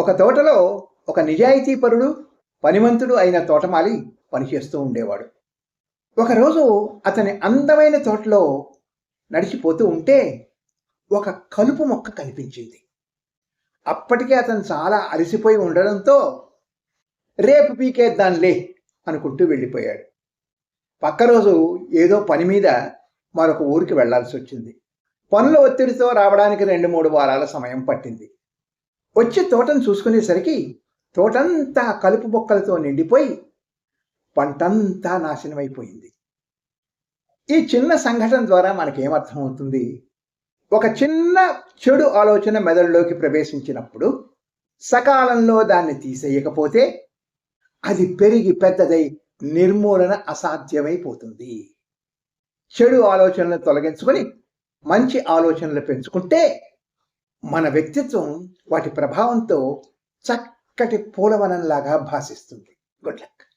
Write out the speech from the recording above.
ఒక తోటలో ఒక నిజాయితీపరుడు పనిమంతుడు అయిన తోటమాలి పనిచేస్తూ ఉండేవాడు. ఒకరోజు అతని అందమైన తోటలో నడిచిపోతూ ఉంటే ఒక కలుపు మొక్క కనిపించింది. అప్పటికే అతను చాలా అలసిపోయి ఉండడంతో రేపు పీకేద్దాంలే అనుకుంటూ వెళ్ళిపోయాడు. పక్క రోజు ఏదో పని మీద మరొక ఊరికి వెళ్ళాల్సి వచ్చింది. పనుల ఒత్తిడితో రావడానికి రెండు మూడు వారాల సమయం పట్టింది. వచ్చి తోటను చూసుకునేసరికి తోటంతా కలుపు మొక్కలతో నిండిపోయి పంటంతా నాశనమైపోయింది. ఈ చిన్న సంఘటన ద్వారా మనకేమర్థమవుతుంది? ఒక చిన్న చెడు ఆలోచన మెదడులోకి ప్రవేశించినప్పుడు సకాలంలో దాన్ని తీసేయకపోతే అది పెరిగి పెద్దదై నిర్మూలన అసాధ్యమైపోతుంది. చెడు ఆలోచనలు తొలగించుకొని మంచి ఆలోచనలు పెంచుకుంటే మన వ్యక్తిత్వం వాటి ప్రభావంతో చక్కటి పూలవనంలాగా భాసిస్తుంది. Good luck